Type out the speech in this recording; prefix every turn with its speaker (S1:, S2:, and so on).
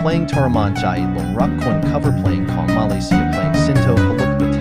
S1: playing Taramanchai, Lomrak Kon cover playing Kong Malaysia playing Sinto Palukpati.